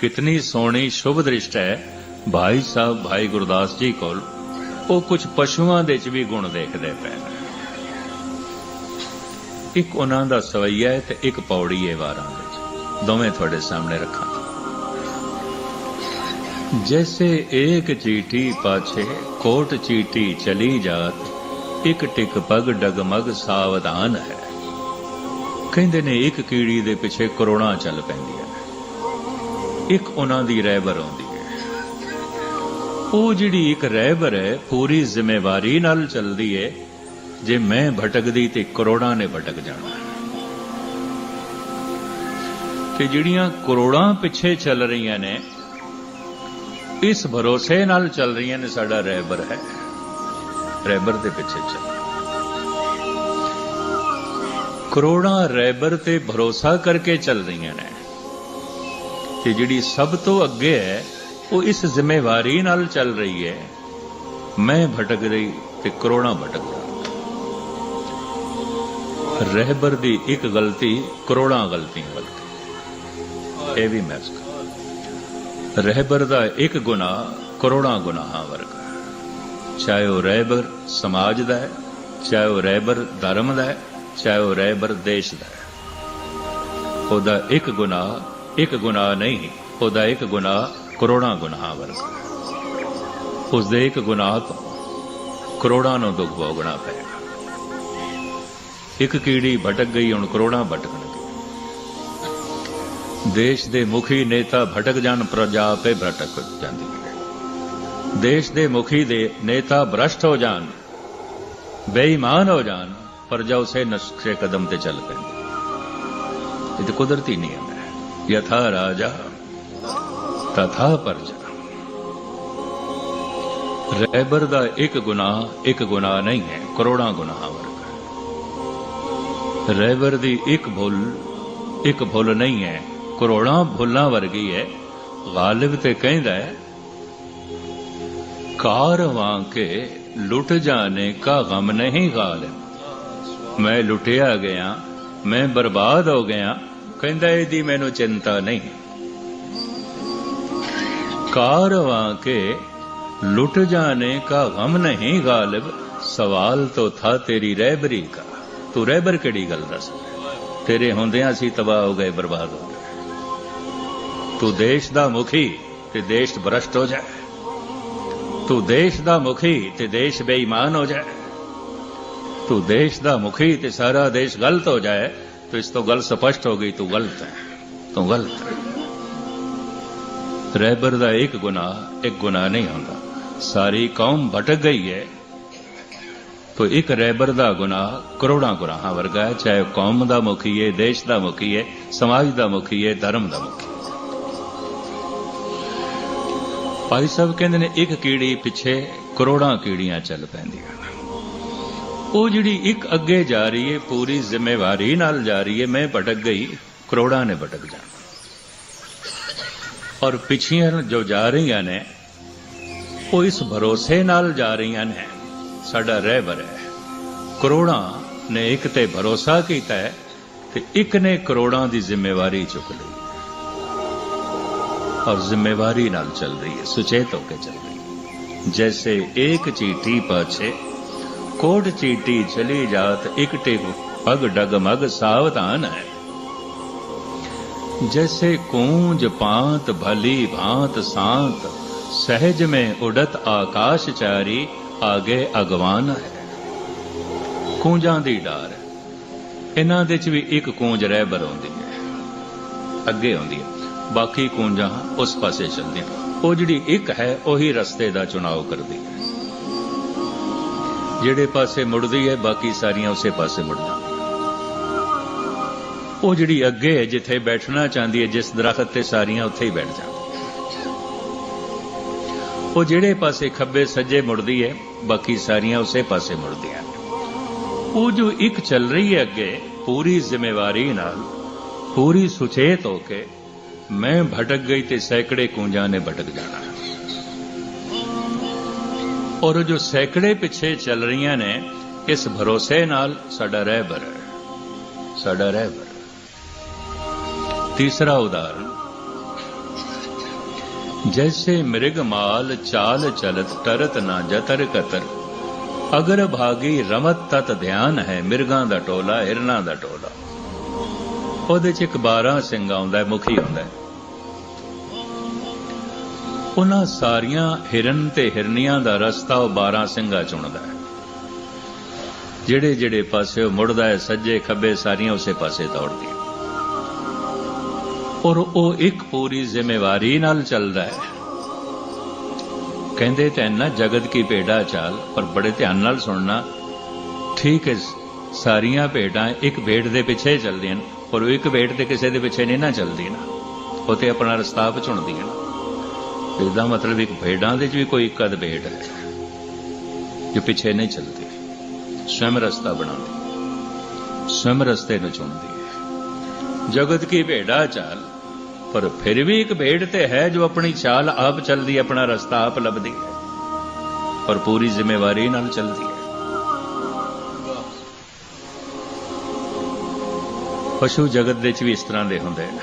ਕਿਤਨੀ ਸੋਹਣੀ ਸ਼ੁਭ ਦ੍ਰਿਸ਼ਟ ਹੈ। ਭਾਈ ਸਾਹਿਬ, ਭਾਈ ਗੁਰਦਾਸ ਜੀ ਕੋਲ ਉਹ ਕੁਝ ਪਸ਼ੂਆਂ ਦੇ ਚ ਵੀ ਗੁਣ ਦੇਖਦੇ ਪਏ ਇੱਕ ਉਹਨਾਂ ਦਾ ਸਵਈਆ ਤੇ ਇੱਕ ਪੌੜੀ ਹੈ ਵਾਰਾਂ ਵਿੱਚ। ਦੋਵੇਂ ਤੁਹਾਡੇ ਸਾਹਮਣੇ ਰੱਖਾਂ ਜੈਸੇ ਇੱਕ ਚੀਟੀ ਪਾਛੇ, ਕੋਟ ਚੀਟੀ ਚਲੀ ਜਾਤ, ਇੱਕ ਟਿਕ ਪਗ ਡਗਮਗ ਸਾਵਧਾਨ ਹੈ। ਕਹਿੰਦੇ ਨੇ, ਇੱਕ ਕੀੜੀ ਦੇ ਪਿੱਛੇ ਕਰੋੜਾਂ ਚੱਲ ਪੈਂਦੀ ਇੱਕ ਉਹਨਾਂ ਦੀ ਰਹਿਬਰ ਆਉਂਦੀ ਹੈ। ਉਹ ਜਿਹੜੀ ਇੱਕ ਰਹਿਬਰ ਹੈ, ਪੂਰੀ ਜ਼ਿੰਮੇਵਾਰੀ ਨਾਲ ਚੱਲਦੀ ਹੈ। ਜੇ ਮੈਂ ਭਟਕਦੀ ਤੇ ਕਰੋੜਾਂ ਨੇ ਭਟਕ ਜਾਣਾ। ਤੇ ਜਿਹੜੀਆਂ ਕਰੋੜਾਂ ਪਿੱਛੇ ਚੱਲ ਰਹੀਆਂ ਨੇ, ਇਸ ਭਰੋਸੇ ਨਾਲ ਚੱਲ ਰਹੀਆਂ ਨੇ ਸਾਡਾ ਰਹਿਬਰ ਹੈ। ਰਹਿਬਰ ਦੇ ਪਿੱਛੇ ਚੱਲ। ਕਰੋੜਾਂ ਰਹਿਬਰ ਤੇ ਭਰੋਸਾ ਕਰਕੇ ਚੱਲ ਰਹੀਆਂ ਨੇ। ਤੇ ਜਿਹੜੀ ਸਭ ਤੋਂ ਅੱਗੇ ਹੈ, ਉਹ ਇਸ ਜ਼ਿੰਮੇਵਾਰੀ ਨਾਲ ਚੱਲ ਰਹੀ ਹੈ। ਮੈਂ ਭਟਕ ਰਹੀ ਤੇ ਕਰੋੜਾਂ ਭਟਕ ਰਹਾ ਰਹਿਬਰ ਦੀ ਇੱਕ ਗਲਤੀ ਕਰੋੜਾਂ ਗਲਤੀਆਂ ਗਲਤੀ। ਇਹ ਵੀ ਮੈਂ ਕਹਾਂ ਰਹਿਬਰ ਦਾ ਇੱਕ ਗੁਨਾਹ ਕਰੋੜਾਂ ਗੁਨਾਹਾਂ ਵਰਗਾ ਚਾਹੇ ਉਹ ਰਹਿਬਰ ਸਮਾਜ ਦਾ ਹੈ, ਚਾਹੇ ਉਹ ਰਹਿਬਰ ਧਰਮ ਦਾ ਹੈ, ਚਾਹੇ ਉਹ ਰਹਿਬਰ ਦੇਸ਼ ਦਾ ਹੈ। ਉਹਦਾ ਇੱਕ ਗੁਨਾਹ ਇੱਕ ਗੁਨਾਹ ਨਹੀਂ, ਉਹਦਾ ਇੱਕ ਗੁਨਾਹ ਕਰੋੜਾਂ ਗੁਨਾਹਾਂ ਵਰਗਾ। ਹੈ। ਉਸ ਦੇ ਇੱਕ ਗੁਨਾਹ ਤੋਂ ਕਰੋੜਾਂ ਨੂੰ ਦੁੱਖ ਭੋਗਣਾ ਪਏਗਾ ਇੱਕ ਕੀੜੀ ਭਟਕ ਗਈ, ਹੁਣ ਕਰੋੜਾਂ ਭਟਕਣਗੇ ਦੇਸ਼ ਦੇ ਮੁਖੀ ਨੇਤਾ ਭਟਕ ਜਾਣ, ਪ੍ਰਜਾ ਆਪੇ ਭਟਕ ਜਾਂਦੀ ਹੈ। ਦੇਸ਼ ਦੇ ਮੁਖੀ ਦੇ ਨੇਤਾ ਭ੍ਰਸ਼ਟ ਹੋ ਜਾਣ, ਬੇਈਮਾਨ ਹੋ ਜਾਣ ਪ੍ਰਜਾ ਉਸੇ ਨਕਸ਼ੇ ਕਦਮ ਤੇ ਚੱਲ ਪੈਂਦੀ। ਇਹ ਤਾਂ ਕੁਦਰਤੀ ਨਿਯਮ ਹੈ ਯਥਾ ਰਾਜਾ ਤਥਾ ਪਰਜਾ ਰਹਿਬਰ ਦਾ ਇੱਕ ਗੁਨਾਹ ਇੱਕ ਗੁਨਾਹ ਨਹੀਂ ਹੈ ਕਰੋੜਾਂ ਗੁਨਾਹਾਂ ਵਰਗਾ ਹੈ ਰਹਿਬਰ ਦੀ ਇੱਕ ਭੁੱਲ ਇੱਕ ਭੁੱਲ ਨਹੀਂ ਹੈ ਕਰੋੜਾਂ ਭੁੱਲਾਂ ਵਰਗੀ ਹੈ ਗਾਲਿਬ ਤੇ ਕਹਿੰਦਾ ਹੈ ਕਾਰਵਾਂ ਕੇ ਲੁੱਟ ਜਾਣੇ ਕਾ ਗਮ ਨਹੀਂ ਗਾਲਿਬ ਮੈਂ ਲੁੱਟਿਆ ਗਿਆ ਮੈਂ ਬਰਬਾਦ ਹੋ ਗਿਆ ਕਹਿੰਦਾ ਇਹਦੀ ਮੈਨੂੰ ਚਿੰਤਾ ਨਹੀਂ कारवां के लुट जाने का गम नहीं गालिब सवाल तो था तेरी रहबरी का तू रहबर ਕਿਹੜੀ ਗੱਲ ਦੱਸ ਤੇਰੇ ਹੁੰਦਿਆਂ ਅਸੀਂ ਤਬਾਹ ਹੋ ਗਏ ਬਰਬਾਦ ਹੋ ਗਏ ਤੂੰ ਦੇਸ਼ ਦਾ ਮੁਖੀ ਤੇ ਦੇਸ਼ ਭ੍ਰਸ਼ਟ ਹੋ ਜਾਏ ਤੂੰ ਦੇਸ਼ ਦਾ ਮੁਖੀ ਤੇ ਦੇਸ਼ ਬੇਈਮਾਨ ਹੋ ਜਾਏ ਤੂੰ ਦੇਸ਼ ਦਾ ਮੁਖੀ ਤੇ ਸਾਰਾ ਦੇਸ਼ ਗਲਤ ਹੋ ਜਾਏ तो इस तो गल स्पष्ट हो गई तू गलत है तू गलत है ਰਹਿਬਰ ਦਾ ਇੱਕ ਗੁਨਾਹ ਇੱਕ ਗੁਨਾਹ ਨਹੀਂ ਹੁੰਦਾ ਸਾਰੀ ਕੌਮ ਭਟਕ ਗਈ ਹੈ ਤੋ ਇੱਕ ਰਹਿਬਰ ਦਾ ਗੁਨਾਹ ਕਰੋੜਾਂ ਗੁਨਾਹਾਂ ਵਰਗਾ ਹੈ ਚਾਹੇ ਕੌਮ ਦਾ ਮੁਖੀ ਹੈ ਦੇਸ਼ ਦਾ ਮੁਖੀ ਹੈ ਸਮਾਜ ਦਾ ਮੁਖੀ ਹੈ ਧਰਮ ਦਾ ਮੁਖੀ ਭਾਈ ਸਾਹਿਬ ਕਹਿੰਦੇ ਨੇ ਇੱਕ ਕੀੜੀ ਪਿੱਛੇ ਕਰੋੜਾਂ ਕੀੜੀਆਂ ਚੱਲ ਪੈਂਦੀਆਂ ਨੇ ਉਹ ਜਿਹੜੀ ਇੱਕ ਅੱਗੇ ਜਾ ਰਹੀ ਹੈ ਪੂਰੀ ਜ਼ਿੰਮੇਵਾਰੀ ਨਾਲ ਜਾ ਰਹੀ ਹੈ ਮੈਂ ਭਟਕ ਗਈ, ਕਰੋੜਾਂ ਨੇ ਭਟਕ ਜਾਣਾ। ਔਰ ਪਿੱਛੀਆਂ ਜੋ ਜਾ ਰਹੀਆਂ ਨੇ, ਉਹ ਇਸ ਭਰੋਸੇ ਨਾਲ ਜਾ ਰਹੀਆਂ ਨੇ, ਸਾਡਾ ਰਹਿਬਰ ਹੈ ਕਰੋੜਾਂ ਨੇ ਇੱਕ ਤੇ ਭਰੋਸਾ ਕੀਤਾ ਹੈ ਤੇ ਇੱਕ ਨੇ ਕਰੋੜਾਂ ਦੀ ਜ਼ਿੰਮੇਵਾਰੀ ਚੁੱਕ ਲਈ। ਔਰ ਜ਼ਿੰਮੇਵਾਰੀ ਨਾਲ ਚੱਲ ਰਹੀ ਹੈ ਸੁਚੇਤ ਹੋ ਕੇ ਚੱਲ ਰਹੀ ਹੈ ਜੈਸੇ ਇੱਕ ਚੀਟੀ ਪਾਛੇ कोट चीटी चली जात एक टिक पग डगमग सावधान है जैसे कूंज पांत भली भांत सांत सहज में उड़त आकाश चारी आगे अगवान है ਕੂੰਜਾਂ ਦੀ ਡਾਰ ਇਹਨਾਂ ਦੇ ਚ ਵੀ ਇੱਕ ਕੂੰਜ ਰਹਿਬਰ ਆਉਂਦੀ ਹੈ ਅੱਗੇ ਆਉਂਦੀ ਹੈ ਬਾਕੀ ਕੂੰਜਾਂ ਉਸ ਪਾਸੇ ਚੱਲਦੀਆਂ ਉਹ ਜਿਹੜੀ ਇੱਕ ਹੈ ਉਹੀ ਰਸਤੇ ਦਾ ਚੁਣਾਵ ਕਰਦੀ ਹੈ ਜਿਹੜੇ ਪਾਸੇ ਮੁੜਦੀ ਹੈ, ਬਾਕੀ ਸਾਰੀਆਂ ਉਸੇ ਪਾਸੇ ਮੁੜ ਜਾਂਦੀਆਂ ਉਹ ਜਿਹੜੀ ਅੱਗੇ ਹੈ, ਜਿੱਥੇ ਬੈਠਣਾ ਚਾਹੁੰਦੀ ਹੈ, ਜਿਸ ਦਰਖਤ ਤੇ ਸਾਰੀਆਂ ਉੱਥੇ ਹੀ ਬੈਠ ਜਾਂਦੀਆਂ ਉਹ ਜਿਹੜੇ ਪਾਸੇ ਖੱਬੇ ਸੱਜੇ ਮੁੜਦੀ ਹੈ, ਬਾਕੀ ਸਾਰੀਆਂ ਉਸੇ ਪਾਸੇ ਮੁੜਦੀਆਂ ਉਹ ਜੋ ਇੱਕ ਚੱਲ ਰਹੀ ਹੈ ਅੱਗੇ, ਪੂਰੀ ਜ਼ਿੰਮੇਵਾਰੀ ਨਾਲ, ਪੂਰੀ ਸੁਚੇਤ ਹੋ ਕੇ, ਮੈਂ ਭਟਕ ਗਈ ਤੇ ਸੈਂਕੜੇ ਕੂੰਜਾਂ ਨੇ ਭਟਕ ਜਾਣਾ ਔਰ ਜੋ ਸੈਂਕੜੇ ਪਿੱਛੇ ਚੱਲ ਰਹੀਆਂ ਨੇ ਇਸ ਭਰੋਸੇ ਨਾਲ ਸਾਡਾ ਰਹਿਬਰ ਹੈ ਸਾਡਾ ਰਹਿਬਰ ਤੀਸਰਾ ਉਦਾਹਰਣ ਜੈਸੇ ਮ੍ਰਿਗ ਮਾਲ ਚਾਲ ਚਲਤ ਟਰਤ ਨਾ ਜਤਰ ਕਤਰ। ਅਗਰ ਭਾਗੀ ਰਮਤ ਤਤ ਧਿਆਨ ਹੈ, ਮਿਰਗਾਂ ਦਾ ਟੋਲਾ ਹਿਰਨਾਂ ਦਾ ਟੋਲਾ। ਉਹਦੇ ਚ ਇੱਕ 12 ਸਿੰਘ ਆਉਂਦਾ, ਮੁਖੀ ਆਉਂਦਾ। ਉਹਨਾਂ ਸਾਰੀਆਂ ਹਿਰਨ ਤੇ ਹਿਰਨੀਆਂ ਦਾ ਰਸਤਾ ਉਹ 12 ਸਿੰਘਾਂ ਚੁਣਦਾ ਹੈ। ਜਿਹੜੇ ਜਿਹੜੇ ਪਾਸੇ ਉਹ ਮੁੜਦਾ ਹੈ, ਸੱਜੇ ਖੱਬੇ ਸਾਰੀਆਂ ਉਸੇ ਪਾਸੇ ਦੌੜਦੀਆਂ। ਔਰ ਉਹ ਇੱਕ ਪੂਰੀ ਜ਼ਿੰਮੇਵਾਰੀ ਨਾਲ ਚੱਲਦਾ ਹੈ। ਕਹਿੰਦੇ ਤਾਂ ਨਾ ਜਗਤ ਕੀ ਭੇਡਾ ਚਾਲ, ਪਰ ਬੜੇ ਧਿਆਨ ਨਾਲ ਸੁਣਨਾ, ਠੀਕ ਹੈ, ਸਾਰੀਆਂ ਭੇਡਾਂ ਇੱਕ ਭੇਡ ਦੇ ਪਿੱਛੇ ਚੱਲਦੀਆਂ ਨੇ, ਪਰ ਉਹ ਇੱਕ ਭੇਡ ਤੇ ਕਿਸੇ ਦੇ ਪਿੱਛੇ ਨਹੀਂ ਨਾ ਚੱਲਦੀਆਂ। ਉਹ ਤੇ ਆਪਣਾ ਰਸਤਾ ਆਪ ਚੁਣਦੀਆਂ ਨਾ ਮਤਲਬ ਇੱਕ ਭੇਡਾਂ ਦੇ ਚ ਵੀ ਕੋਈ ਇੱਕ ਅੱਧ ਭੇਡ ਹੈ। ਜੋ ਪਿੱਛੇ ਨਹੀਂ ਚੱਲਦੀ। ਸਵੈਮ ਰਸਤਾ ਬਣਾਉਂਦੀ। ਸਵੈਮ ਰਸਤੇ ਨੂੰ ਚੁਣਦੀ ਹੈ। ਜਗਤ ਕੀ ਭੇਡਾ ਚਾਲ, ਪਰ ਫਿਰ ਵੀ ਇੱਕ ਭੇਡ ਤੇ ਹੈ ਜੋ ਆਪਣੀ ਚਾਲ ਆਪ ਚੱਲਦੀ, ਆਪਣਾ ਰਸਤਾ ਆਪ ਲੱਭਦੀ ਹੈ। ਔਰ ਪੂਰੀ ਜ਼ਿੰਮੇਵਾਰੀ ਨਾਲ ਚੱਲਦੀ ਹੈ। ਪਸ਼ੂ ਜਗਤ ਦੇ ਚ ਵੀ ਇਸ ਤਰ੍ਹਾਂ ਦੇ ਹੁੰਦੇ ਨੇ।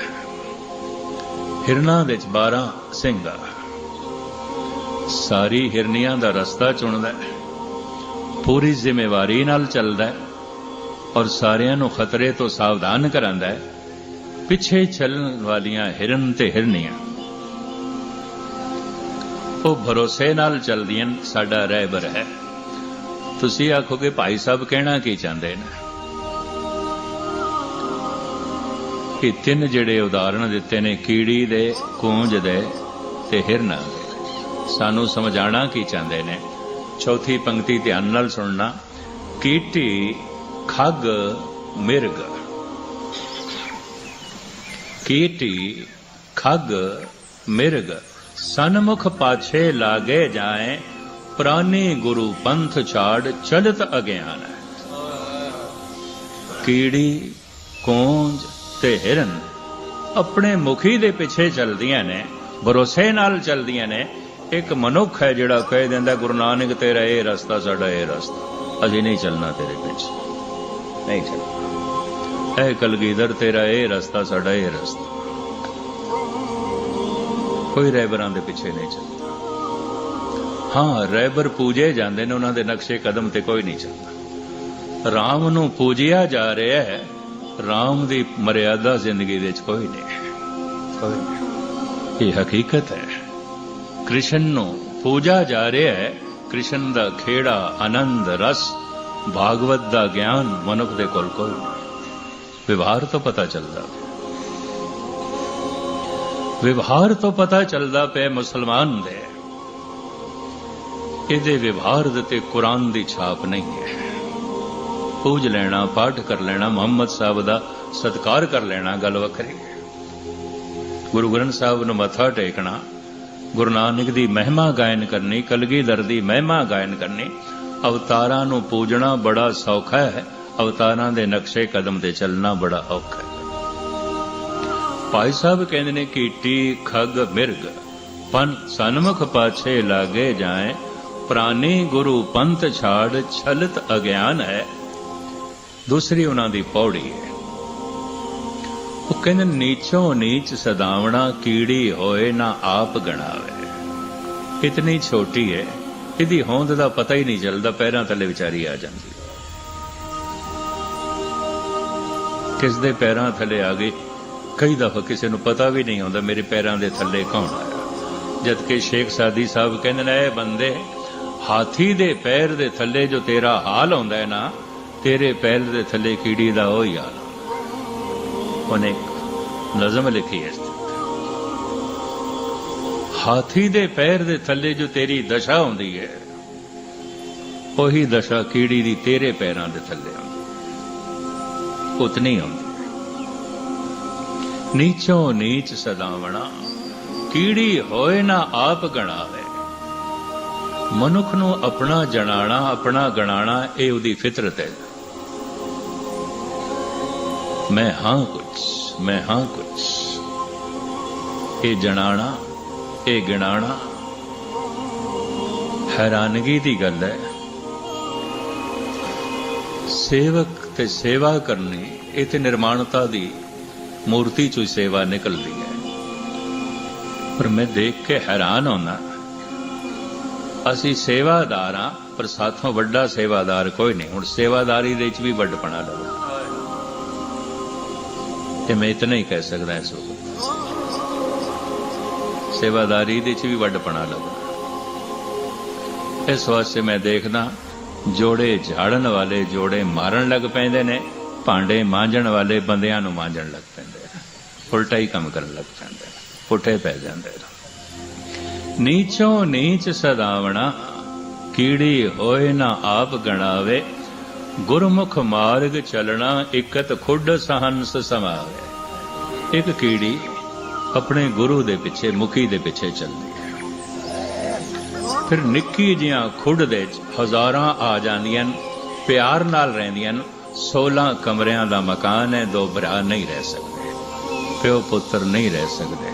ਹਿਰਨਾਂ ਦੇ ਵਿੱਚ 12 ਸਿੰਘ ਆ ਸਾਰੀ ਹਿਰਨੀਆਂ ਦਾ ਰਸਤਾ ਚੁਣਦਾ ਹੈ। ਪੂਰੀ ਜ਼ਿੰਮੇਵਾਰੀ ਨਾਲ ਚੱਲਦਾ ਹੈ ਔਰ ਸਾਰਿਆਂ ਨੂੰ ਖਤਰੇ ਤੋਂ ਸਾਵਧਾਨ ਕਰਾਂਦਾ ਹੈ। ਪਿੱਛੇ ਚੱਲਣ ਵਾਲੀਆਂ ਹਿਰਨ ਤੇ ਹਿਰਨੀਆਂ। ਉਹ ਭਰੋਸੇ ਨਾਲ ਚੱਲਦੀਆਂ ਸਾਡਾ ਰਹਿਬਰ ਹੈ। ਤੁਸੀਂ ਆਖੋਗੇ, ਭਾਈ ਸਾਹਿਬ ਕਹਿਣਾ ਕੀ ਚਾਹੁੰਦੇ ਨੇ? ਕਿ ਤਿੰਨ ਜਿਹੜੇ ਉਦਾਹਰਣ ਦਿੱਤੇ ਨੇ, ਕੀੜੀ ਦੇ, ਕੂੰਜ ਦੇ ਤੇ ਹਿਰਨਾਂ ਸਾਨੂੰ ਸਮਝਾਣਾ ਕੀ ਚਾਹੁੰਦੇ ਨੇ? ਚੌਥੀ ਪੰਕਤੀ ਧਿਆਨ ਨਾਲ ਸੁਣਨਾ। ਕੀਟੀ ਖੱਗ ਮਿਰਗ। ਕੀਟੀ ਖੱਗ ਮਿਰਗ। ਸਨਮੁਖ ਪਾਛੇ ਲਾਗੇ ਜਾਏ, ਪ੍ਰਾਨੀ ਗੁਰੂ ਪੰਥ ਛਾੜ ਚਲਤ ਅਗਿਆਨ। ਕੀੜੀ, ਕੂੰਜ ਤੇ ਹਿਰਨ ਆਪਣੇ ਮੁਖੀ ਦੇ ਪਿੱਛੇ ਚਲਦੀਆਂ ਨੇ, ਭਰੋਸੇ ਨਾਲ ਚਲਦੀਆਂ ਨੇ ਇੱਕ ਮਨੁੱਖ ਹੈ ਜਿਹੜਾ ਕਹਿ ਦਿੰਦਾ, ਗੁਰੂ ਨਾਨਕ, ਤੇਰਾ ਇਹ ਰਸਤਾ, ਸਾਡਾ ਇਹ ਰਸਤਾ। ਅਸੀਂ ਨਹੀਂ ਚੱਲਣਾ ਤੇਰੇ ਪਿੱਛੇ। ਨਹੀਂ ਚੱਲਣਾ। ਇਹ ਕਲਗੀਧਰ, ਤੇਰਾ ਇਹ ਰਸਤਾ, ਸਾਡਾ ਇਹ ਰਸਤਾ। ਕੋਈ ਰਹਿਬਰਾਂ ਦੇ ਪਿੱਛੇ ਨਹੀਂ ਚੱਲਦਾ। ਹਾਂ ਰਹਿਬਰ ਪੂਜੇ ਜਾਂਦੇ ਨੇ, ਉਹਨਾਂ ਦੇ ਨਕਸ਼ੇ ਕਦਮ ਤੇ ਕੋਈ ਨਹੀਂ ਚੱਲਦਾ। ਰਾਮ ਨੂੰ ਪੂਜਿਆ ਜਾ ਰਿਹਾ ਹੈ, ਰਾਮ ਦੀ ਮਰਿਆਦਾ ਜ਼ਿੰਦਗੀ ਦੇ ਵਿੱਚ ਕੋਈ ਨਹੀਂ। ਕੋਈ ਨਹੀਂ। ਇਹ ਹਕੀਕਤ ਹੈ। ਕ੍ਰਿਸ਼ਨ ਨੂੰ ਪੂਜਾ ਜਾ ਰਿਹਾ ਹੈ। ਕ੍ਰਿਸ਼ਨ ਦਾ ਖੇੜਾ ਆਨੰਦ, ਰਸ, ਭਾਗਵਤ ਦਾ ਗਿਆਨ ਮਨੁੱਖ ਦੇ ਕੋਲ ਕੋਲ ਵਿਵਹਾਰ ਤੋਂ ਪਤਾ ਚੱਲਦਾ ਵਿਵਹਾਰ ਤੋਂ ਪਤਾ ਚੱਲਦਾ ਪਿਆ ਮੁਸਲਮਾਨ ਦੇ। ਇਹਦੇ ਵਿਵਹਾਰ ਦੇ ਤੇ ਕੁਰਾਨ ਦੀ ਛਾਪ ਨਹੀਂ ਹੈ। ਪੂਜ ਲੈਣਾ, ਪਾਠ ਕਰ ਲੈਣਾ, ਮੁਹੰਮਦ ਸਾਹਿਬ ਦਾ ਸਤਕਾਰ ਕਰ ਲੈਣਾ, ਗੱਲ ਵੱਖਰੀ ਹੈ। ਗੁਰੂ ਗ੍ਰੰਥ ਸਾਹਿਬ ਨੂੰ ਮੱਥਾ ਟੇਕਣਾ ਗੁਰੂ ਨਾਨਕ ਦੀ ਮਹਿਮਾ ਗਾਇਨ ਕਰਨੀ, ਕਲਗੀਧਰ ਦੀ ਮਹਿਮਾ ਗਾਇਨ ਕਰਨੀ, ਅਵਤਾਰਾਂ ਨੂੰ ਪੂਜਣਾ ਬੜਾ ਸੌਖਾ ਹੈ, ਅਵਤਾਰਾਂ ਦੇ ਨਕਸ਼ੇ ਕਦਮ ਤੇ ਚੱਲਣਾ ਬੜਾ ਔਖਾ ਹੈ। ਭਾਈ ਸਾਹਿਬ ਕਹਿੰਦੇ ਨੇ, ਕੀਟੀ ਖੱਗ ਮਿਰਗ, ਪਨ ਸਨਮੁਖ ਪਾਛੇ ਲਾਗੇ ਜਾਏ, ਪ੍ਰਾਨੀ ਗੁਰੂ ਪੰਥ ਛਾੜ ਛਲਤ ਅਗਿਆਨ ਹੈ। ਦੂਸਰੀ ਉਹਨਾਂ ਦੀ ਪੌੜੀ ਹੈ। ਉਹ ਕਹਿੰਦੇ ਨੀਚੋਂ ਨੀਚ ਸਦਾਵਣਾ ਕੀੜੀ ਹੋਏ ਨਾ ਆਪ ਗਣਾਵੇ। ਇਤਨੀ ਛੋਟੀ ਹੈ ਇਹਦੀ ਹੋਂਦ ਦਾ ਪਤਾ ਹੀ ਨਹੀਂ ਚੱਲਦਾ ਪੈਰਾਂ ਥੱਲੇ ਵਿਚਾਰੀ ਆ ਜਾਂਦੀ ਕਿਸ ਦੇ ਪੈਰਾਂ ਥੱਲੇ ਆ ਗਈ ਕਈ ਦਫਾ ਕਿਸੇ ਨੂੰ ਪਤਾ ਵੀ ਨਹੀਂ ਹੁੰਦਾ ਮੇਰੇ ਪੈਰਾਂ ਦੇ ਥੱਲੇ ਕੌਣ ਆਇਆ ਜਦ ਕਿ ਸ਼ੇਖ ਸਾਦੀ ਸਾਹਿਬ ਕਹਿੰਦੇ ਨੇ ਇਹ ਬੰਦੇ ਹਾਥੀ ਦੇ ਪੈਰ ਦੇ ਥੱਲੇ ਜੋ ਤੇਰਾ ਹਾਲ ਹੁੰਦਾ ਹੈ ਨਾ ਤੇਰੇ ਪੈਰ ਦੇ ਥੱਲੇ ਕੀੜੀ ਦਾ ਉਹ ਹੀ ਹਾਲ ਉਹਨੇ ਨਜ਼ਮ ਲਿਖੀ ਹੈ ਹਾਥੀ ਦੇ ਪੈਰ ਦੇ ਥੱਲੇ ਜੋ ਤੇਰੀ ਦਸ਼ਾ ਹੁੰਦੀ ਹੈ, ਉਹੀ ਦਸ਼ਾ ਕੀੜੀ ਦੀ ਤੇਰੇ ਪੈਰਾਂ ਦੇ ਥੱਲੇ ਆਉਂਦੀ ਉਤਨੀ ਹੁੰਦੀ ਨੀਚੋਂ ਨੀਚ ਸਦਾਵਣਾ, ਕੀੜੀ ਹੋਏ ਨਾ ਆਪ ਗਣਾਵੇ। ਮਨੁੱਖ ਨੂੰ ਆਪਣਾ ਜਣਾਣਾ, ਆਪਣਾ ਗਣਾਣਾ, ਇਹ ਉਹਦੀ ਫਿਤਰਤ ਹੈ। ਮੈਂ ਹਾਂ ਕੁਛ, ਮੈਂ ਹਾਂ ਕੁਛ। ਇਹ ਜਣਾਣਾ ਇਹ ਗਿਣਾਣਾ ਹੈਰਾਨਗੀ ਦੀ ਗੱਲ ਹੈ। ਸੇਵਕ ਤੇ ਸੇਵਾ ਕਰਨੀ, ਇਹ ਤੇ ਨਿਰਮਾਣਤਾ ਦੀ ਮੂਰਤੀ ਚੋਂ ਸੇਵਾ ਨਿਕਲਦੀ ਹੈ। ਪਰ ਮੈਂ ਦੇਖ ਕੇ ਹੈਰਾਨ ਹੁੰਦਾ ਅਸੀਂ ਸੇਵਾਦਾਰ ਹਾਂ, ਪਰ ਸਾਥੋਂ ਵੱਡਾ ਸੇਵਾਦਾਰ ਕੋਈ ਨਹੀਂ। ਹੁਣ ਸੇਵਾਦਾਰੀ ਦੇ ਵਿੱਚ ਵੀ ਵੱਡਪਣਾ ਲੱਗਾ ਤੇ ਮੈਂ ਇਤਨਾ ਹੀ ਕਹਿ ਸਕਦਾ ਇਸ ਵਕਤ। ਸੇਵਾਦਾਰੀ ਦੇ ਵਿੱਚ ਵੀ ਵੱਡਪਣਾ ਲੱਗਾ ਇਸ ਵਾਸਤੇ ਮੈਂ ਦੇਖਦਾ, ਜੋੜੇ ਝਾੜਨ ਵਾਲੇ ਜੋੜੇ ਮਾਰਨ ਲੱਗ ਪੈਂਦੇ ਨੇ, ਭਾਂਡੇ ਮਾਂਜਣ ਵਾਲੇ ਬੰਦਿਆਂ ਨੂੰ ਮਾਂਜਣ ਲੱਗ ਪੈਂਦੇ ਨੇ। ਉਲਟਾ ਹੀ ਕੰਮ ਕਰਨ ਲੱਗ ਪੈਂਦੇ ਨੇ, ਪੁੱਠੇ ਪੈ ਜਾਂਦੇ ਨੇ। ਨੀਚੋਂ ਨੀਚ ਸਦਾਵਣਾ, ਕੀੜੀ ਹੋਏ ਨਾ ਆਪ ਗਣਾਵੇ, ਗੁਰਮੁਖ ਮਾਰਗ ਚਲਣਾ, ਇਕਤ ਖੁੱਡ ਸਹੰਸ ਸਮਾਵੇ। ਇੱਕ ਕੀੜੀ ਆਪਣੇ ਗੁਰੂ ਦੇ ਪਿੱਛੇ ਮੁਖੀ ਦੇ ਪਿੱਛੇ ਚੱਲਦੀ। ਹੈ ਫਿਰ ਨਿੱਕੀ ਜੀਆਂ ਖੁੱਡ ਦੇ ਚ ਹਜ਼ਾਰਾਂ ਆ ਜਾਂਦੀਆਂ ਨੇ, ਪਿਆਰ ਨਾਲ ਰਹਿੰਦੀਆਂ ਨੇ 16 ਕਮਰਿਆਂ ਦਾ ਮਕਾਨ ਹੈ ਦੋ ਭਰਾ ਨਹੀਂ ਰਹਿ ਸਕਦੇ। ਪਿਓ ਪੁੱਤਰ ਨਹੀਂ ਰਹਿ ਸਕਦੇ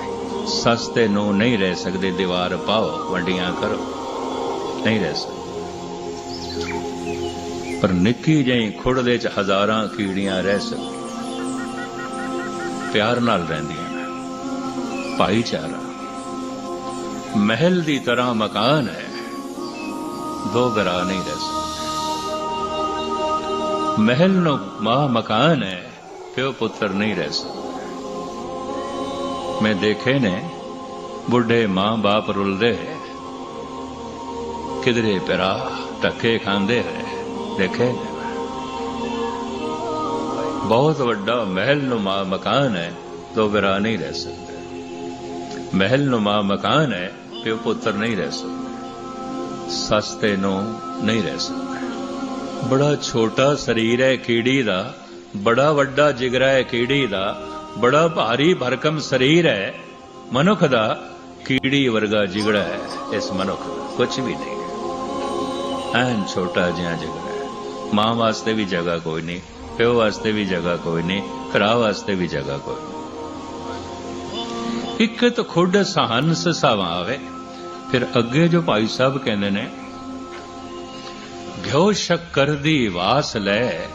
ਸਸਤੇ ਨੂੰ ਨਹੀਂ ਰਹਿ ਸਕਦੇ ਦੀਵਾਰ ਪਾਓ ਵੰਡੀਆਂ ਕਰੋ ਨਹੀਂ ਰਹਿ ਸਕਦੇ। ਪਰ ਨਿੱਕੀ ਜਿਹੀ ਖੁੱਡ ਦੇ ਚ ਹਜ਼ਾਰਾਂ ਕੀੜੀਆਂ ਰਹਿ ਸਕਦੀਆਂ ਪਿਆਰ ਨਾਲ ਰਹਿੰਦੀਆਂ ਭਾਈਚਾਰਾ। ਮਹਿਲ ਦੀ ਤਰ੍ਹਾਂ ਮਕਾਨ ਹੈ। ਦੋ ਘਰਾਂ ਨਹੀਂ ਰਹਿ ਸਕਦੇ। ਮਹਿਲ ਨੂੰ ਮਾਂ ਮਕਾਨ ਹੈ, ਪਿਓ ਪੁੱਤਰ ਨਹੀਂ ਰਹਿ ਸਕਦੇ। ਮੈਂ ਦੇਖੇ ਨੇ, ਬੁੱਢੇ ਮਾਂ ਬਾਪ ਰੁਲਦੇ ਹੈ। ਕਿਧਰੇ ਪਿਰਾ ਧੱਕੇ ਖਾਂਦੇ ਹੈ, ਦੇਖੇ ਨੇ। ਬਹੁਤ ਵੱਡਾ ਮਹਿਲ ਨੂੰ ਮਾਂ ਮਕਾਨ ਹੈ, ਦੋ ਘਰਾਂ ਨਹੀਂ ਰਹਿ ਸਕਦੇ। ਮਹਿਲ ਨੁਮਾ ਮਕਾਨ ਹੈ, ਪਿਓ ਪੁੱਤਰ ਨਹੀਂ ਰਹਿ ਸਕਦੇ। ਸਸਤੇ ਨੂੰ ਨਹੀਂ ਰਹਿ ਸਕਦਾ। ਬੜਾ ਛੋਟਾ ਸਰੀਰ ਹੈ ਕੀੜੀ ਦਾ, ਬੜਾ ਵੱਡਾ ਜਿਗਰਾ ਹੈ ਕੀੜੀ ਦਾ, ਬੜਾ ਭਾਰੀ ਭਰਕਮ ਸਰੀਰ ਹੈ। ਮਨੁੱਖ ਦਾ ਕੀੜੀ ਵਰਗਾ ਜਿਗੜਾ ਹੈ, ਇਸ ਮਨੁੱਖ ਦਾ ਕੁਝ ਵੀ ਨਹੀਂ। ਐਨ ਛੋਟਾ ਜਿਹਾ ਜਿਗੜਾ ਹੈ। ਮਾਂ ਵਾਸਤੇ ਵੀ ਜਗ੍ਹਾ ਕੋਈ ਨਹੀਂ, ਪਿਓ ਵਾਸਤੇ ਵੀ ਜਗ੍ਹਾ ਕੋਈ ਨਹੀਂ, ਭਰਾ ਵਾਸਤੇ ਵੀ ਜਗ੍ਹਾ ਕੋਈ ਨਹੀਂ ਇੱਕ ਤਾਂ ਖੁੱਡ ਸਹੰਸ ਸਵਾਵੇ ਫਿਰ ਅੱਗੇ ਜੋ ਭਾਈ ਸਾਹਿਬ ਕਹਿੰਦੇ ਨੇ ਘਿਓ ਸ਼ੱਕਰ ਦੀ ਵਾਸ ਲੈ,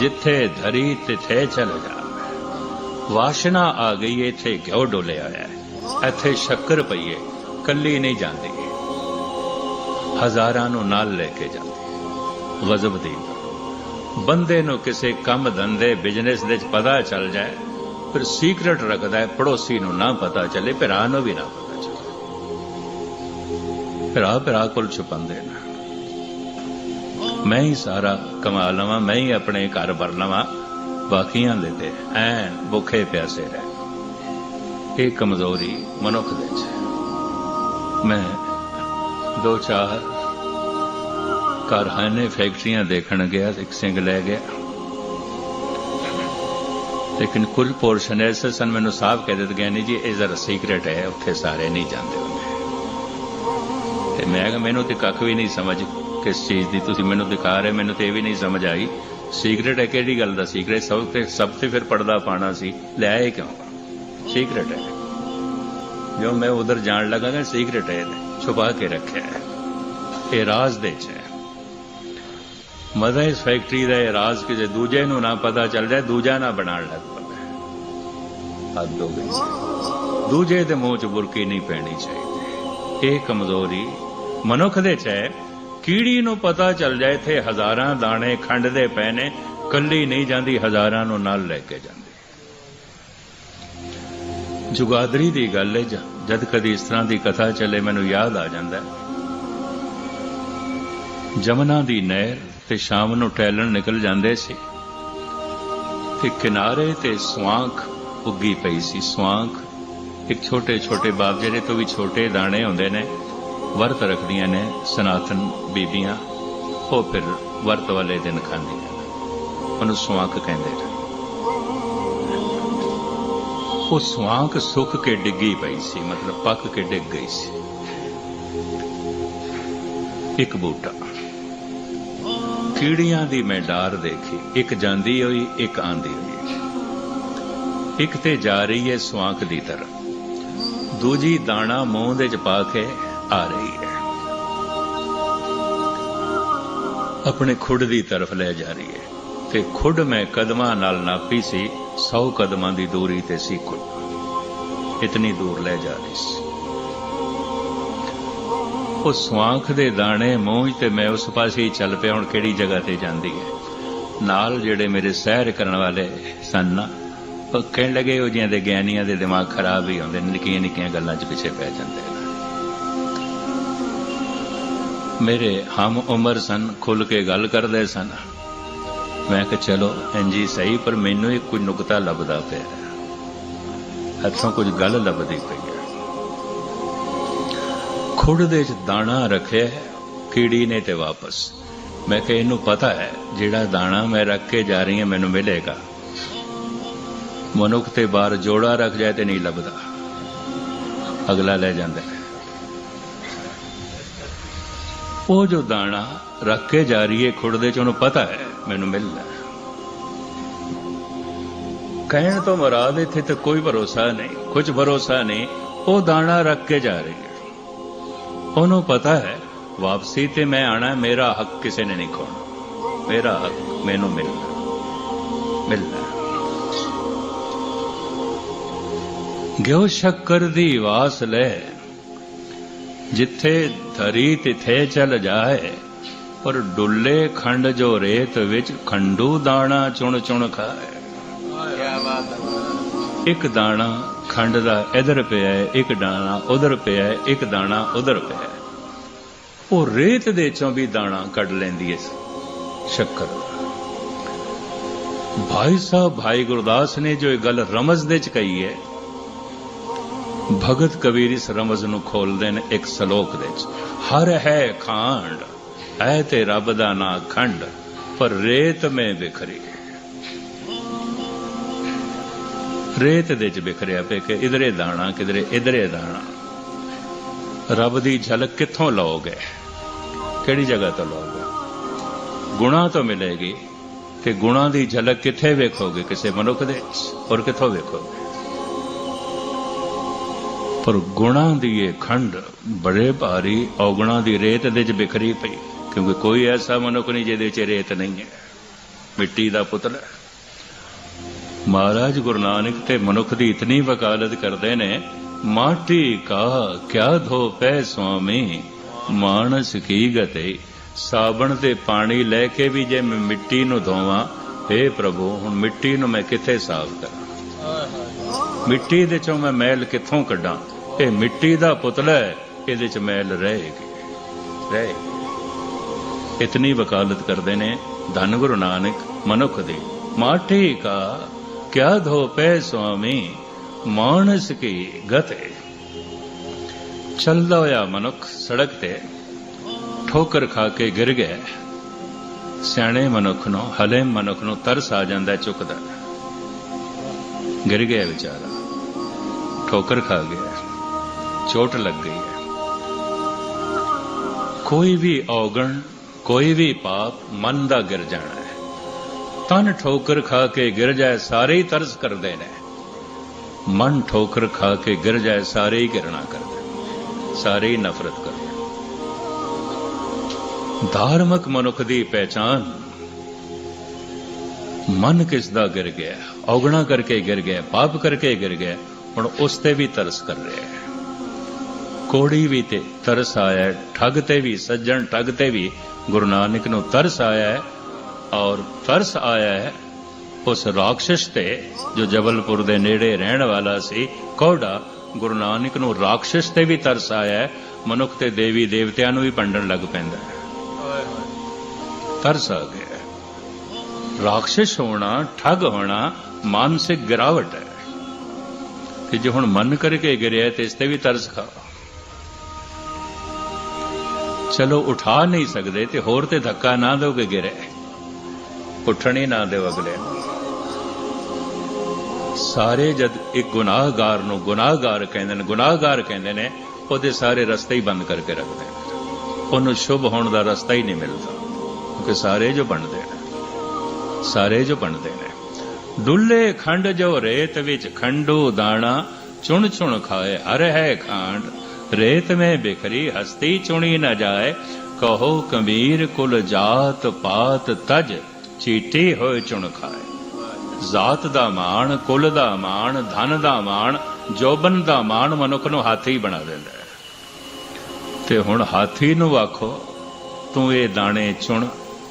ਜਿੱਥੇ ਧਰੀ ਤਿਥੇ ਚਲ ਜਾਵੇ ਵਾਸ਼ਨਾ ਆ ਗਈ ਇੱਥੇ ਘਿਓ ਡੋਲਿਆ ਹੋਇਆ ਹੈ ਇੱਥੇ ਸ਼ੱਕਰ ਪਈਏ ਕੱਲੀ ਨਹੀਂ ਜਾਂਦੀ ਹਜ਼ਾਰਾਂ ਨੂੰ ਨਾਲ ਲੈ ਕੇ ਜਾਂਦੀ ਗਜ਼ਬ ਦੀ ਬੰਦੇ ਨੂੰ ਕਿਸੇ ਕੰਮ ਧੰਦੇ ਬਿਜ਼ਨਸ ਦੇ ਵਿੱਚ ਪਤਾ ਚੱਲ ਜਾਏ ਫਿਰ ਸੀਕ੍ਰੇਟ ਰੱਖਦਾ ਹੈ, ਪੜੋਸੀ ਨੂੰ ਨਾ ਪਤਾ ਚੱਲੇ ਭਰਾ ਨੂੰ ਵੀ ਨਾ ਪਤਾ ਚੱਲੇ। ਭਰਾ ਭਰਾ ਕੋਲ ਛੁਪਾਉਂਦੇ ਨੇ। ਮੈਂ ਹੀ ਸਾਰਾ ਕਮਾ ਲਵਾਂ, ਮੈਂ ਹੀ ਆਪਣੇ ਘਰ ਭਰ ਲਵਾਂ, ਬਾਕੀਆਂ ਦੇ ਤੇ ਐਨ ਭੁੱਖੇ ਪਿਆਸੇ ਰਹਿ। ਇਹ ਕਮਜ਼ੋਰੀ ਮਨੁੱਖ ਦੇ ਚ ਮੈਂ ਦੋ ਚਾਰ ਕਾਰਖਾਨੇ, ਫੈਕਟਰੀਆਂ ਦੇਖਣ ਗਿਆ, ਇੱਕ ਸਿੰਘ ਲੈ ਗਿਆ। ਲੇਕਿਨ ਕੁਝ ਪੋਰਸ਼ਨ ਐਸੇ ਸਨ ਮੈਨੂੰ ਸਾਫ਼ ਕਹਿ ਦਿੱਤਾ ਗਿਆ, ਨਹੀਂ ਜੀ, ਇਹ ਜ਼ਰਾ ਸੀਕ੍ਰੇਟ ਹੈ, ਉੱਥੇ ਸਾਰੇ ਨਹੀਂ ਜਾਂਦੇ ਹੁੰਦੇ। ਤੇ ਮੈਂ ਕਿਹਾ, ਮੈਨੂੰ ਤੇ ਕੱਖ ਵੀ ਨਹੀਂ ਸਮਝ ਕਿਸ ਚੀਜ਼ ਦੀ ਤੁਸੀਂ ਮੈਨੂੰ ਦਿਖਾ ਰਹੇ ਮੈਨੂੰ ਤੇ ਇਹ ਵੀ ਨਹੀਂ ਸਮਝ ਆਈ। ਸੀਕ੍ਰੇਟ ਹੈ ਕਿਹੜੀ ਗੱਲ ਦਾ ਸੀਕ੍ਰੇਟ ਸਭ ਤੇ ਸਭ ਤੇ ਫਿਰ ਪਰਦਾ ਪਾਣਾ ਸੀ, ਲੈ ਆਏ ਕਿਉਂ? ਸੀਕ੍ਰੇਟ ਹੈ। ਜੋ ਮੈਂ ਉਧਰ ਜਾਣ ਲੱਗਾ ਕਿ ਸੀਕ੍ਰੇਟ ਹੈ ਇਹਨੇ ਛੁਪਾ ਕੇ ਰੱਖਿਆ ਹੈ। ਇਹ ਰਾਜ਼ ਦੇ ਚ ਮਜ਼ਾ ਇਸ ਫੈਕਟਰੀ ਦਾ ਇਹ ਰਾਜ਼ ਕਿਸੇ ਦੂਜੇ ਨੂੰ ਨਾ ਪਤਾ ਚੱਲ ਜਾਏ, ਦੂਜਾ ਨਾ ਬਣਾਉਣ ਲੱਗ ਪੈਂਦਾ ਹੱਦ ਹੋ ਗਈ ਦੂਜੇ ਦੇ ਮੂੰਹ 'ਚ ਬੁਰਕੀ ਨਹੀਂ ਪੈਣੀ ਚਾਹੀਦੀ। ਇਹ ਕਮਜ਼ੋਰੀ ਮਨੁੱਖ ਦੇ 'ਚ ਹੈ। ਕੀੜੀ ਨੂੰ ਪਤਾ ਚੱਲ ਜਾਏ, ਇੱਥੇ ਹਜ਼ਾਰਾਂ ਦਾਣੇ ਖੰਡਦੇ ਪਏ ਨੇ, ਕੱਲੀ ਨਹੀਂ ਜਾਂਦੀ, ਹਜ਼ਾਰਾਂ ਨੂੰ ਨਾਲ ਲੈ ਕੇ ਜਾਂਦੀ। ਜੁਗਾਦਰੀ ਦੀ ਗੱਲ ਹੈ ਜਦ ਕਦੀ ਇਸ ਤਰ੍ਹਾਂ ਦੀ ਕਥਾ ਚੱਲੇ, ਮੈਨੂੰ ਯਾਦ ਆ ਜਾਂਦਾ ਜਮਨਾ ਦੀ ਨਹਿਰ ਤੇ ਸ਼ਾਮ ਨੂੰ ਟਹਿਲਣ ਨਿਕਲ ਜਾਂਦੇ ਸੀ। ਤੇ ਕਿਨਾਰੇ ਤੇ ਸਵਾਂਖ ਉੱਗੀ ਪਈ ਸੀ। ਸਵਾਂਖ ਇੱਕ ਛੋਟੇ ਛੋਟੇ ਬਾਬ ਜਿਹੜੇ ਤੋਂ ਵੀ ਛੋਟੇ ਦਾਣੇ ਹੁੰਦੇ ਨੇ, ਵਰਤ ਰੱਖਦੀਆਂ ਨੇ ਸਨਾਤਨ ਬੀਬੀਆਂ। ਉਹ ਫਿਰ ਵਰਤ ਵਾਲੇ ਦਿਨ ਖਾਂਦੀਆਂ ਨੇ। ਉਹਨੂੰ ਸਵਾਂਖ ਕਹਿੰਦੇ ਨੇ। ਉਹ ਸਵਾਂਖ ਸੁੱਕ ਕੇ ਡਿੱਗੀ ਪਈ ਸੀ, ਮਤਲਬ ਪੱਕ ਕੇ ਡਿੱਗ ਗਈ ਸੀ। ਇੱਕ ਬੂਟਾ। ਕੀੜੀਆਂ ਦੀ ਮੈਂ ਡਾਰ ਦੇਖੀ, ਇੱਕ ਜਾਂਦੀ ਹੋਈ, ਇੱਕ ਆਂਦੀ ਹੋਈ। ਇੱਕ ਤੇ ਜਾ ਰਹੀ ਹੈ ਸਵਾਂਖ ਦੀ ਤਰ੍ਹਾਂ। ਦੂਜੀ ਦਾਣਾ ਮੂੰਹ ਦੇ ਚ ਪਾ ਕੇ ਆ ਰਹੀ ਹੈ ਆਪਣੇ ਖੁੱਡ ਦੀ ਤਰਫ ਲੈ ਜਾ ਰਹੀ ਹੈ ਤੇ ਖੁੱਡ ਮੈਂ ਕਦਮਾਂ ਨਾਲ ਨਾਪੀ ਸੀ 100 ਕਦਮਾਂ ਦੀ ਦੂਰੀ ਤੇ ਸੀ ਖੁੱਡ। ਇਤਨੀ ਦੂਰ ਲੈ ਜਾ ਰਹੀ ਸੀ। ਉਹ ਸਵਾਂਖ ਦੇ ਦਾਣੇ ਮੂੰਹ ਤੇ ਮੈਂ ਉਸ ਪਾਸੇ ਹੀ ਚੱਲ ਪਿਆ, ਹੁਣ ਕਿਹੜੀ ਜਗ੍ਹਾ ਤੇ ਜਾਂਦੀ ਹੈ? ਨਾਲ ਜਿਹੜੇ ਮੇਰੇ ਸਹਿਰ ਕਰਨ ਵਾਲੇ ਸਨ ਨਾ, ਉਹ ਕਹਿਣ ਲੱਗੇ, ਉਹ ਜਿਹਾਂ ਦੇ ਗਿਆਨੀਆਂ ਦੇ ਦਿਮਾਗ ਖਰਾਬ ਹੀ ਹੁੰਦੇ ਨੇ, ਨਿੱਕੀਆਂ ਨਿੱਕੀਆਂ ਗੱਲਾਂ 'ਚ ਪਿੱਛੇ ਪੈ ਜਾਂਦੇ ਨੇ। ਮੇਰੇ ਹਮ ਉਮਰ ਸਨ ਖੁੱਲ ਕੇ ਗੱਲ ਕਰਦੇ ਸਨ। ਮੈਂ ਕਿਹਾ, ਚਲੋ, ਇੰਜੀ ਸਹੀ, ਪਰ ਮੈਨੂੰ ਇੱਕ ਕੋਈ ਨੁਕਤਾ ਲੱਭਦਾ ਪਿਆ ਹੈ। ਹੱਥੋਂ ਕੁਝ ਗੱਲ ਲੱਭਦੀ ਪਈ ਖੁੜ ਦੇ ਚ ਦਾਣਾ ਰੱਖਿਆ ਕੀੜੀ ਨੇ ਤੇ ਵਾਪਸ। ਮੈਂ ਕਿਹਾ, ਇਹਨੂੰ ਪਤਾ ਹੈ, ਜਿਹੜਾ ਦਾਣਾ ਮੈਂ ਰੱਖ ਕੇ ਜਾ ਰਹੀ ਹਾਂ, ਮੈਨੂੰ ਮਿਲੇਗਾ। ਮਨੁੱਖ ਤੇ ਬਾਹਰ ਜੋੜਾ ਰੱਖ ਜਾਏ ਤੇ ਨਹੀਂ ਲੱਭਦਾ। ਅਗਲਾ ਲੈ ਜਾਂਦਾ ਉਹ ਜੋ ਦਾਣਾ ਰੱਖ ਕੇ ਜਾ ਰਹੀ ਹੈ ਖੁੱਡ ਦੇ ਚ ਉਹਨੂੰ ਪਤਾ ਹੈ, ਮੈਨੂੰ ਮਿਲਣਾ ਕਹਿਣ ਤੋਂ ਮਰਾਦ ਇੱਥੇ ਤੇ ਕੋਈ ਭਰੋਸਾ ਨਹੀਂ, ਕੁਝ ਭਰੋਸਾ ਨਹੀਂ, ਉਹ ਦਾਣਾ ਰੱਖ ਕੇ ਜਾ ਰਹੀ ਹੈ। ਉਹਨੂੰ ਪਤਾ ਹੈ, ਵਾਪਸੀ ਤੇ ਮੈਂ ਆਣਾ, ਮੇਰਾ ਹੱਕ ਕਿਸੇ ਨੇ ਨਹੀਂ ਖੋਣਾ। ਮੇਰਾ ਹੱਕ ਮੈਨੂੰ ਮਿਲਣਾ। ਮਿਲਣਾ ਗਿਓ ਸ਼ੱਕਰ ਦੀ ਵਾਸ ਲੈ। ਜਿੱਥੇ ਧਰੀ ਤਿਥੇ ਚਲ ਜਾਏ ਪਰ ਡੁੱਲੇ ਖੰਡ ਜੋ ਰੇਤ ਵਿੱਚ ਖੰਡੂ ਦਾਣਾ ਚੁਣ ਚੁਣ ਖਾਏ। ਇੱਕ ਦਾਣਾ ਖੰਡ ਦਾ ਇਧਰ ਪਿਆ ਹੈ, ਇੱਕ ਦਾਣਾ ਉਧਰ ਪਿਆ ਹੈ, ਇੱਕ ਦਾਣਾ ਉਧਰ ਪਿਆ ਹੈ। ਉਹ ਰੇਤ ਦੇ ਚੋਂ ਵੀ ਦਾਣਾ ਕੱਢ ਲੈਂਦੀ ਹੈ ਸ਼ੱਕਰ। ਭਾਈ ਸਾਹਿਬ, ਭਾਈ ਗੁਰਦਾਸ ਨੇ ਜੋ ਇਹ ਗੱਲ ਰਮਜ਼ ਦੇ ਚ ਕਹੀ ਹੈ, ਭਗਤ ਕਬੀਰ ਇਸ ਰਮਜ਼ ਨੂੰ ਖੋਲਦੇ ਨੇ ਇੱਕ ਸ਼ਲੋਕ ਦੇ ਚ, ਹਰ ਹੈ ਖਾਂਡ, ਹੈ ਤੇ ਰੱਬ ਦਾ ਨਾਂ ਖੰਡ, ਪਰ ਰੇਤ ਮੈਂ ਵਿਖਰੀ ਰੇਤ ਦੇ ਚ ਬਿਖਰਿਆ ਪਿਆ ਕਿ ਇਧਰੇ ਦਾਣਾ, ਕਿਧਰੇ ਇਧਰੇ ਦਾਣਾ। ਰੱਬ ਦੀ ਝਲਕ ਕਿੱਥੋਂ ਲਓਗੇ? ਕਿਹੜੀ ਜਗ੍ਹਾ ਤੋਂ ਲਓਗੇ? ਗੁਣਾ ਤੋਂ ਮਿਲੇਗੀ ਤੇ ਗੁਣਾ ਦੀ ਝਲਕ ਕਿੱਥੇ ਵੇਖੋਗੇ? ਕਿਸੇ ਮਨੁੱਖ ਦੇ ਔਰ ਕਿੱਥੋਂ ਵੇਖੋਗੇ? ਪਰ ਗੁਣਾ ਦੀ ਇਹ ਖੰਡ ਬੜੇ ਭਾਰੀ ਔਗਣਾ ਦੀ ਰੇਤ ਦੇ ਚ ਬਿਖਰੀ ਪਈ, ਕਿਉਂਕਿ ਕੋਈ ਐਸਾ ਮਨੁੱਖ ਨਹੀਂ ਜਿਹਦੇ ਚ ਰੇਤ ਨਹੀਂ ਹੈ। ਮਿੱਟੀ ਦਾ ਪੁਤਲਾ। ਮਹਾਰਾਜ ਗੁਰੂ ਨਾਨਕ ਤੇ ਮਨੁੱਖ ਦੀ ਇਤਨੀ ਵਕਾਲਤ ਕਰਦੇ ਨੇ, ਮਾਟੀ ਕਾ ਕਿਆ ਧੋਪੈ ਸੁਆਮੀ? ਮਾਨਸ ਕੀ ਗਤੇ? ਸਾਬਣ ਤੇ ਪਾਣੀ ਲੈ ਕੇ ਵੀ ਜੇ ਮੈਂ ਮਿੱਟੀ ਨੂੰ ਧੋਵਾਂ हे ਪ੍ਰਭੂ, ਹੁਣ ਮਿੱਟੀ ਨੂੰ ਮੈਂ ਕਿੱਥੇ ਸਾਫ਼ ਕਰਾਂ? ਮਿੱਟੀ ਦੇ ਚੋਂ ਮੈਂ ਮੈਲ ਕਿੱਥੋਂ ਕੱਢਾਂ? ਇਹ ਮਿੱਟੀ ਦਾ ਪੁਤਲਾ ਹੈ, ਇਹਦੇ ਚ ਮੈਲ ਰਹੇਗੀ ਰਹੇ ਇਤਨੀ ਵਕਾਲਤ ਕਰਦੇ ਨੇ ਧੰਨ ਗੁਰੂ ਨਾਨਕ ਮਨੁੱਖ ਦੀ। ਮਾਟੀ ਕਾ ਕਿਆ ਧੋਪੈ ਸੁਆਮੀ? ਮਾਨਸ ਕੀ ਗਤੇ? ਚੱਲਦਾ ਹੋਇਆ ਮਨੁੱਖ ਸੜਕ ਤੇ ਠੋਕਰ ਖਾ ਕੇ ਗਿਰ ਗਿਆ। ਸਿਆਣੇ ਮਨੁੱਖ ਨੂੰ, ਹਲੇ ਮਨੁੱਖ ਨੂੰ ਤਰਸ ਆ ਜਾਂਦਾ, ਚੁੱਕਦਾ। ਗਿਰ ਗਿਆ ਵਿਚਾਰਾ। ਠੋਕਰ ਖਾ ਗਿਆ। ਚੋਟ ਲੱਗ ਗਈ ਹੈ। ਕੋਈ ਵੀ ਔਗਣ, ਕੋਈ ਵੀ ਪਾਪ ਮਨ ਦਾ ਗਿਰ ਜਾਣਾ ਹੈ। ਤਨ ਠੋਕਰ ਖਾ ਕੇ ਗਿਰ ਜਾਏ ਸਾਰੇ ਹੀ ਤਰਸ ਕਰਦੇ ਨੇ। ਮਨ ਠੋਕਰ ਖਾ ਕੇ ਗਿਰ ਜਾਏ ਸਾਰੇ ਹੀ ਗਿਰਣਾ ਕਰਦੇ ਸਾਰੇ ਹੀ ਨਫ਼ਰਤ ਕਰਦੇ ਧਾਰਮਿਕ ਮਨੁੱਖ ਦੀ ਪਹਿਚਾਨ ਮਨ ਕਿਸ ਦਾ ਗਿਰ ਗਿਆ, ਔਗਣਾ ਕਰਕੇ ਗਿਰ ਗਿਆ, ਪਾਪ ਕਰਕੇ ਗਿਰ ਗਿਆ, ਹੁਣ ਉਸ ਤੇ ਵੀ ਤਰਸ ਕਰ ਰਿਹਾ ਹੈ। ਕੋੜੀ ਵੀ ਤੇ ਤਰਸ ਆਇਆ ਠੱਗ ਤੇ ਵੀ ਸੱਜਣ, ਠੱਗ ਤੇ ਵੀ ਗੁਰੂ ਨਾਨਕ ਨੂੰ ਤਰਸ ਆਇਆ ਔਰ ਤਰਸ ਆਇਆ ਹੈ, ਉਸ ਰਾਖਸ਼ ਤੇ, ਜੋ ਜਬਲਪੁਰ ਦੇ ਨੇੜੇ ਰਹਿਣ ਵਾਲਾ ਸੀ, ਕੋੜਾ ਗੁਰੂ ਨਾਨਕ ਨੂੰ ਰਾਖਸ਼ ਤੇ ਵੀ ਤਰਸ ਆਇਆ ਮਨੁੱਖ ਤੇ ਦੇਵੀ ਦੇਵਤਿਆਂ ਨੂੰ ਵੀ ਪੰਡਣ ਲੱਗ ਪੈਂਦਾ ਹੈ। ਤਰਸ ਆ ਗਿਆ ਹੈ। ਰਾਖਸ਼ ਹੋਣਾ, ਠੱਗ ਹੋਣਾ, ਮਾਨਸਿਕ ਗਿਰਾਵਟ ਹੈ। ਕਿ ਜੇ ਹੁਣ ਮਨ ਕਰਕੇ ਗਿਰਿਆ ਹੈ, ਤੇ ਇਸ ਤੇ ਵੀ ਤਰਸ ਖਾ ਚਲੋ, ਉਠਾ ਨਹੀਂ ਸਕਦੇ ਤੇ ਹੋਰ ਤੇ ਧੱਕਾ ਨਾ ਦੋਗੇ ਗਿਰੇ। ਉੱਠਣ ਹੀ ਨਾ ਦੇ ਅਗਲੇ। ਸਾਰੇ ਜਦ ਇੱਕ ਗੁਨਾਹਗਾਰ ਨੂੰ ਗੁਨਾਹਗਾਰ ਕਹਿੰਦੇ ਨੇ, ਗੁਨਾਹਗਾਰ ਕਹਿੰਦੇ ਨੇ, ਉਹਦੇ ਸਾਰੇ ਰਸਤੇ ਹੀ ਬੰਦ ਕਰਕੇ ਰੱਖਦੇ ਨੇ। ਉਹਨੂੰ ਸ਼ੁਭ ਹੋਣ ਦਾ ਰਸਤਾ ਹੀ ਨਹੀਂ ਮਿਲਦਾ, ਕਿਉਂਕਿ ਸਾਰੇ ਜੋ ਬਣਦੇ ਨੇ, ਸਾਰੇ ਜੋ ਬਣਦੇ ਨੇ। ਡੁੱਲੇ ਖੰਡ ਜੋ ਰੇਤ ਵਿੱਚ ਖੰਡੂ ਦਾਣਾ, ਚੁਣ ਚੁਣ ਖਾਏ, ਹਰ ਹੈ ਖਾਂਡ। ਰੇਤ ਮੈਂ ਬਿਖਰੀ, ਹਸਤੀ ਚੁਣੀ ਨਾ ਜਾਏ, ਕਹੋ ਕਬੀਰ ਕੁਲ ਜਾਤ ਪਾਤ ਤਜ। ਚੀਟੀ ਹੋਏ ਚੁਣ ਖਾਏ। ਜ਼ਾਤ ਦਾ ਮਾਣ, ਕੁੱਲ ਦਾ ਮਾਣ, ਧਨ ਦਾ ਮਾਣ, ਜੋਬਨ ਦਾ ਮਾਣ ਮਨੁੱਖ ਨੂੰ ਹਾਥੀ ਬਣਾ ਦਿੰਦਾ ਹੈ। ਤੇ ਹੁਣ ਹਾਥੀ ਨੂੰ ਆਖੋ, ਤੂੰ ਇਹ ਦਾਣੇ ਚੁਣ,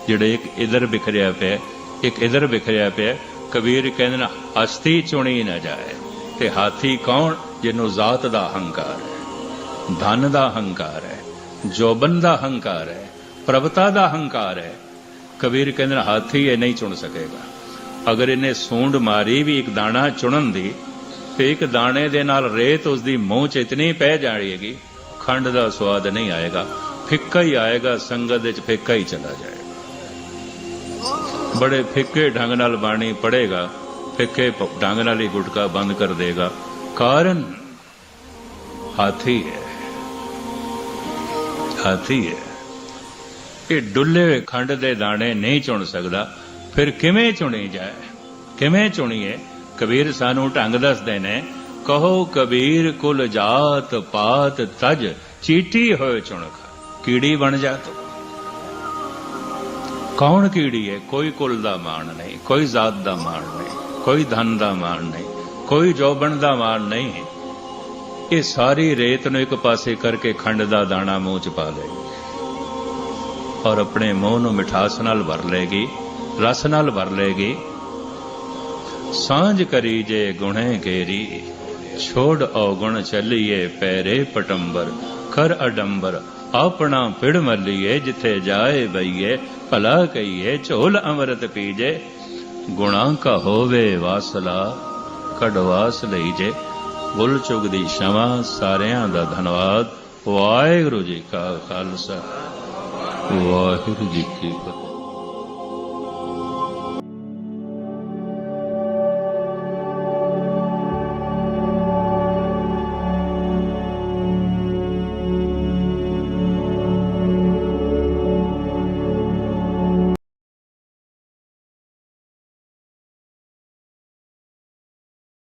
ਜਿਹੜੇ ਇੱਕ ਇਧਰ ਬਿਖਰਿਆ ਪਿਆ, ਇੱਕ ਇਧਰ ਬਿਖਰਿਆ ਪਿਆ। ਕਬੀਰ ਕਹਿੰਦੇ ਨਾ, ਹਸਤੀ ਚੁਣੀ ਨਾ ਜਾਏ। ਤੇ ਹਾਥੀ ਕੌਣ? ਜਿਹਨੂੰ ਜ਼ਾਤ ਦਾ ਹੰਕਾਰ ਹੈ, ਧਨ ਦਾ ਹੰਕਾਰ ਹੈ, ਜੋਬਨ ਦਾ ਹੰਕਾਰ ਹੈ, ਪ੍ਰਭਤਾ ਦਾ ਹੰਕਾਰ ਹੈ ਕਬੀਰ ਕਹਿੰਦੇ ਨੇ ਹਾਥੀ ਇਹ ਨਹੀਂ ਚੁਣ ਸਕੇਗਾ। ਅਗਰ ਇਹਨੇ ਸੂੰਡ ਮਾਰੀ ਵੀ ਇੱਕ ਦਾਣਾ ਚੁਣਨ ਦੀ, ਤੇ ਇੱਕ ਦਾਣੇ ਦੇ ਨਾਲ ਰੇਤ ਉਸ ਦੀ ਮੂੰਹ 'ਚ ਇਤਨੀ ਪੈ ਜਾਣੀਗੀ ਖੰਡ ਦਾ ਸਵਾਦ ਨਹੀਂ ਆਏਗਾ। ਫਿੱਕਾ ਹੀ ਆਏਗਾ, ਸੰਗਤ ਵਿੱਚ ਫਿੱਕਾ ਹੀ ਚਲਾ ਜਾਏਗਾ। ਬੜੇ ਫਿੱਕੇ ਢੰਗ ਨਾਲ ਬਾਣੀ ਪੜੇਗਾ ਫਿੱਕੇ ਢੰਗ ਨਾਲ ਹੀ ਗੁਟਕਾ ਬੰਦ ਕਰ ਦੇਗਾ। ਕਾਰਨ ਹਾਥੀ ਹੈ ਹਾਥੀ ਹੈ। ਇਹ ਡੁੱਲੇ ਖੰਡ ਦੇ ਦਾਣੇ ਨਹੀਂ ਚੁਣ ਸਕਦਾ, ਫਿਰ ਕਿਵੇਂ ਚੁਣੀ ਜਾਏ? ਕਿਵੇਂ ਚੁਣੀਏ? ਕਬੀਰ ਸਾਨੂੰ ਢੰਗ ਦੱਸਦੇ ਨੇ, ਕਹੋ ਕਬੀਰ ਕੁਲ ਜਾਤ ਪਾਤ ਤਜ, ਚੀਟੀ ਹੋਏ ਚੁਣਕ ਕੀੜੀ ਬਣ ਜਾ ਤੂੰ। ਕੌਣ ਕੀੜੀ ਹੈ ਕੋਈ ਕੁਲ ਦਾ ਮਾਣ ਨਹੀਂ, ਕੋਈ ਜ਼ਾਤ ਦਾ ਮਾਣ ਨਹੀਂ, ਕੋਈ ਧਨ ਦਾ ਮਾਣ ਨਹੀਂ, ਕੋਈ ਜੋਬਣ ਦਾ ਮਾਣ ਨਹੀਂ। ਇਹ ਸਾਰੀ ਰੇਤ ਨੂੰ ਇੱਕ ਪਾਸੇ ਕਰਕੇ ਖੰਡ ਦਾ ਦਾਣਾ ਮੂੰਹ ਚ ਪਾ ਲਏਗੀ ਔਰ ਆਪਣੇ ਮੂੰਹ ਨੂੰ ਮਿਠਾਸ ਨਾਲ ਭਰ ਲੇਗੀ ਰਸ ਨਾਲ ਭਰ ਲੇਗੀ ਸਾਂਝ ਕਰੀ ਜੇ ਗੁਣੇ ਕੇਰੀ ਛੋੜ ਔਗੁਣ ਚੱਲੀਏ ਪੈਰੇ ਪਟੰਬਰ। ਕਰ ਅਡੰਬਰ, ਆਪਣਾ ਪਿੜ ਮੱਲੀਏ, ਜਿੱਥੇ ਜਾਏ ਬਈਏ, ਭਲਾ ਕਹੀਏ, ਝੋਲ ਅੰਮ੍ਰਿਤ ਪੀਜੇ। ਗੁਣਾ ਕਾ ਹੋਵੇ ਵਾਸਲਾ, ਕਢਵਾਸ ਲਈਜੇ। ਬੁੱਲ ਚੁਗ ਦੀ ਸ਼ਮਾ ਸਾਰਿਆਂ ਦਾ ਧੰਨਵਾਦ। ਵਾਹਿਗੁਰੂ ਜੀ ਕਾ ਖਾਲਸਾ। ਵਾਹਿਗੁਰੂ ਜੀ ਕੀ ਫਤਿਹ